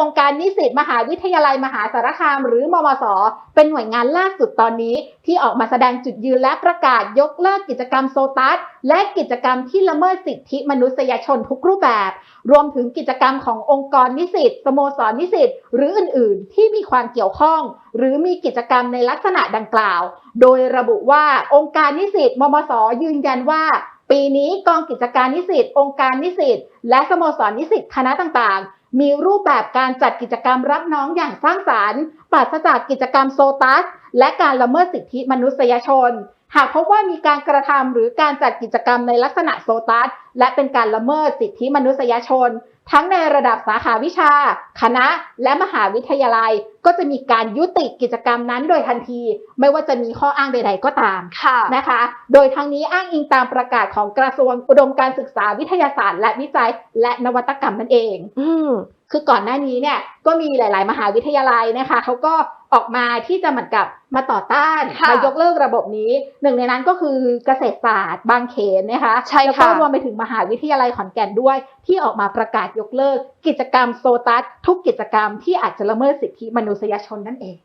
องค์การนิสิตมหาวิทยาลัยมหาสารคาม หรือมมส เป็นหน่วยงานล่าสุดตอนนี้ ที่ออกมาแสดงจุดยืนและประกาศยกเลิกกิจกรรมโซตัส และกิจกรรมที่ละเมิดสิทธิมนุษยชนทุกรูปแบบ รวมถึงกิจกรรมขององค์กรนิสิตสโมสรนิสิตหรืออื่น ๆ ที่มีความเกี่ยวข้อง หรือมีกิจกรรมในลักษณะดังกล่าว โดยระบุว่าองค์การนิสิตมมส ยืนยันว่าปีนี้กองกิจการนิสิตองค์การนิสิตและสโมสรนิสิตคณะต่างๆ มีรูปแบบการจัดกิจกรรมรับน้องอย่างสร้างสารรค์ปราศจากกิจกรรมโซตัส และการละเมิดสิทธิมนุษยชน หากพบว่ามีการกระทำหรือการจัดกิจกรรมในลักษณะโซตัส และเป็นการละเมิดสิทธิมนุษยชน ทั้งในระดับสาขาวิชา คณะ และมหาวิทยาลัย ก็จะมีการยุติกิจกรรมนั้นโดยทันที ไม่ว่าจะมีข้ออ้างใด ๆ ก็ตามค่ะนะคะ โดยทั้งนี้อ้างอิงตามประกาศของกระทรวงอุดมการศึกษาวิทยาศาสตร์ และวิจัย และนวัตกรรมนั่นเอง อืมคือก่อนหน้านี้เนี่ยก็มีหลาย ๆ มหาวิทยาลัยนะคะเขาก็ ออกมาที่จะเหมือนกับมาต่อต้านค่ะมายกเลิกระบบนี้ หนึ่งในนั้นก็คือเกษตรศาสตร์ บางเขนนะคะใช่แล้วก็ค่ะรวมไปถึงมหาวิทยาลัยขอนแก่นด้วย ที่ออกมาประกาศยกเลิก กิจกรรมโซตัสทุกกิจกรรมที่อาจจะละเมิดสิทธิมนุษยชนนั่นเอง